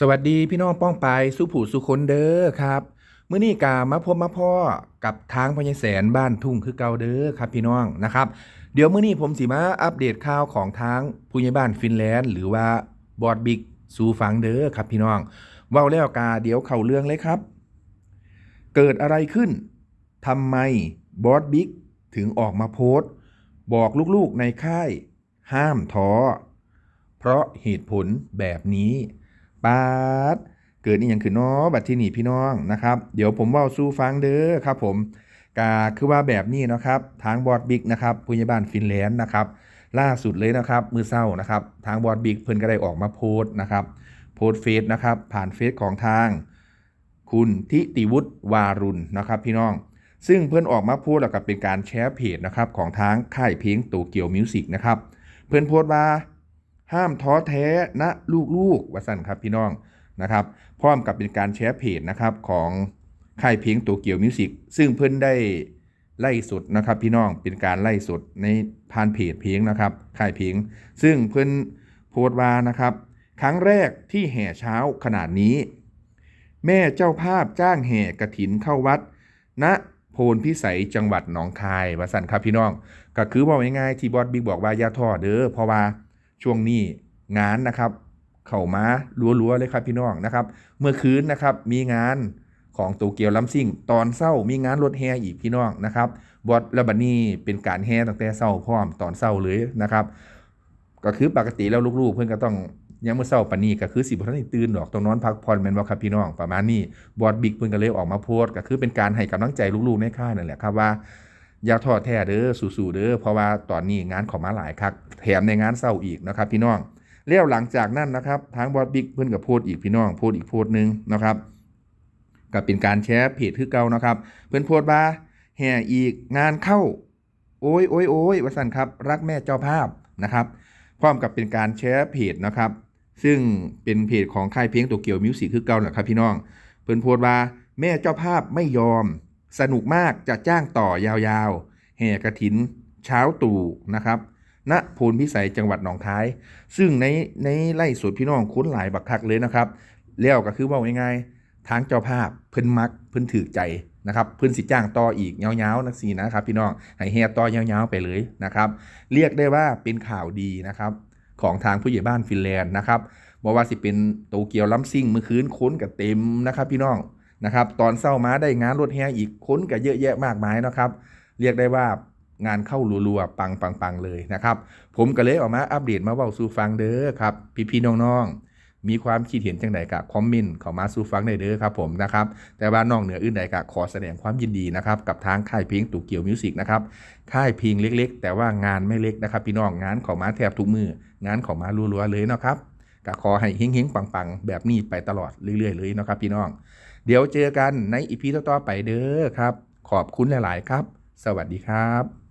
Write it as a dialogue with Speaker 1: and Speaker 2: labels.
Speaker 1: สวัสดีพี่น้องป้องไปายสุผู้สุคนเด้อครับเมื้อนี้กามาพบมาพ่อกับทางพญแสนบ้านทุ่งคือเก่าเด้อครับพี่น้องนะครับ เดี๋ยวเมื้อนี้ผมสิมาอัปเดตข่าวของทางผู้ใหญ่บ้านฟินแลนด์ หรือว่าบอดบิ๊กสู่ฟังเด้อครับพี่น้องเว้าแล้วกาเดี๋ยวเข้าเรื่องเลยครับ เกิดอะไรขึ้นทำไมบอสบิ๊กถึงออกมาโพสต์บอกลูกๆในค่าย ห้ามท้อเพราะเหตุผลแบบนี้ ปาดเกิดนี่ยังคือน้อบัดที่นี่พี่น้องนะครับ เดี๋ยวผมว่าสู้ฟังเด้อครับผมกาคือว่าแบบนี้นะครับทางบอสบิ๊กนะครับผู้ใหญ่บ้านฟินแลนด์นะครับ ล่าสุดเลยนะครับ มือเศร้านะครับ ทางบอสบิ๊กเพิ่นก็ได้ออกมาโพสต์นะครับ โพสต์เฟซนะครับ ผ่านเฟซของทาง คุณทิติวุฒิวารุณนะครับ พี่น้อง ซึ่งเพื่อนออกมาพูดแล้วก็เป็นการแชร์เพจนะครับของทางค่ายเพลงโตเกียวมิวสิกนะครับ เพื่อนโพสต์ว่า ห้ามท้อแท้นะลูกๆวสันครับพี่น้องนะครับพร้อมกับเป็นการแชร์เพจนะครับของค่ายเพลงโตเกียวมิวสิกซึ่งเพื่อนได้ไล่สดนะครับพี่น้องเป็นการไล่สดในผ่านเพจเพลงนะครับค่ายเพลงซึ่งเพื่อนโพสต์ว่านะครับ ครั้งแรกที่แห่เช้าขนาดนี้ แม่เจ้าภาพจ้างแห่กระถินเข้าวัดณโพนพิสัยจังหวัดหนองคายวสันครับพี่น้อง ก็คือว่าง่ายๆที่บอสบิ๊กบอกว่ายาท้อเด้อเพราะว่า ช่วงนี้งานนะครับ เข้ามารัวๆเลยครับพี่น้องนะครับ เมื่อคืนนะครับมีงานของโตเกียวลัมซิ่ง ตอนเศร้ามีงานรถแห่อีกพี่น้องนะครับบอสและบัดนี้เป็นการแห่ตั้งแต่เศร้าพร้อมตอนเศร้าเลยนะครับ ก็คือปกติแล้วลูกๆ เพื่อนก็ต้องยังเมื่อเช้าปานนี้ก็คือสิบ่ทันได้ตื่นดอกต้องนอนพักผ่อนแมนบ่ครับพี่น้องประมาณนี้บอดบิ๊กเพิ่อนก็เลยออกมาโพสต์ก็คือเป็นการให้กำลังใจลูกๆในค่ายนั่นแหละครับว่า อย่าท้อแท้เด้อสู้ๆเด้อเพราะว่าตอนนี้งานของมาหลายคักแถมในงานเศร้าอีกนะครับ พี่น้องแล้วหลังจากนั้นนะครับทางบอดบิ๊กเพิ่นก็โพสอีกพี่น้องโพสอีกโพสหนึงนะครับก็เป็นการแชร์เพจคือเก่านะครับ เพิ่นโพสต์ว่าแห่อีกงานเข้า โอ้ยโอ้ยโอ้ยว่าสั่นครับรักแม่เจ้าภาพนะครับ พร้อมกับเป็นการแชร์เพจนะครับ ซึ่งเป็นเพจของค่ายเพลงโตเกียวมิวสิกคือเก่าแหละครับพี่น้อง เพิ่นโพสต์ว่าแม่เจ้าภาพไม่ยอม สนุกมากจะจ้างต่อยาวๆแห่กระถินเช้าตู่นะครับณโพนพิสัยจังหวัดหนองคาย ซึ่งในในไล่สดพี่น้องคุ้นหลายบักคักเลยนะครับแล้วก็คือว่าง่ายๆทางเจ้าภาพเพิ่นมักเพิ่นถือใจนะครับเพิ่นสิจ้างต่ออีกยาวๆนักสีนะครับ พี่น้องให้แห่ต่อยาวๆไปเลยนะครับ เรียกได้ว่าเป็นข่าวดีนะครับ ของทางผู้ใหญ่บ้านฟินแลนด์นะครับบอกว่าสิเป็นโตเกียวล้ำซิ่งเมื่อคืนค้นกับเต็มนะครับ พี่น้อง นะครับตอนเศร้ามาได้งานรถแห่อีกค้นกับเยอะแยะมากมายนะครับ เรียกได้ว่างานเข้ารัวๆ ปังๆ เลยนะครับ ผมก็เลยออกมาอัปเดตมาเว้าสู่ฟังเด้อครับ พี่ๆน้องๆ มีความคิดเห็นจังใดกะคอมเมนต์เข้ามาสู่ฟังได้เด้อครับผมนะครับ แต่ว่านอกเหนืออื่นใดกะขอแสดงความยินดีนะครับ กับทางค่ายเพลงตูเกียวมิวสิกนะครับ ค่ายเพลงเล็กๆ แต่ว่างานไม่เล็กนะครับ พี่น้องงานเข้ามาแทบทุกมืองานเข้ามารัวๆเลยนะครับ ก็ขอให้เฮงๆปังๆ แบบนี้ไปตลอดเรื่อยๆเลยนะครับพี่น้อง เดี๋ยวเจอกันในอีพีต่อๆไปเด้อครับ ขอบคุณหลาย ๆ ครับ สวัสดีครับ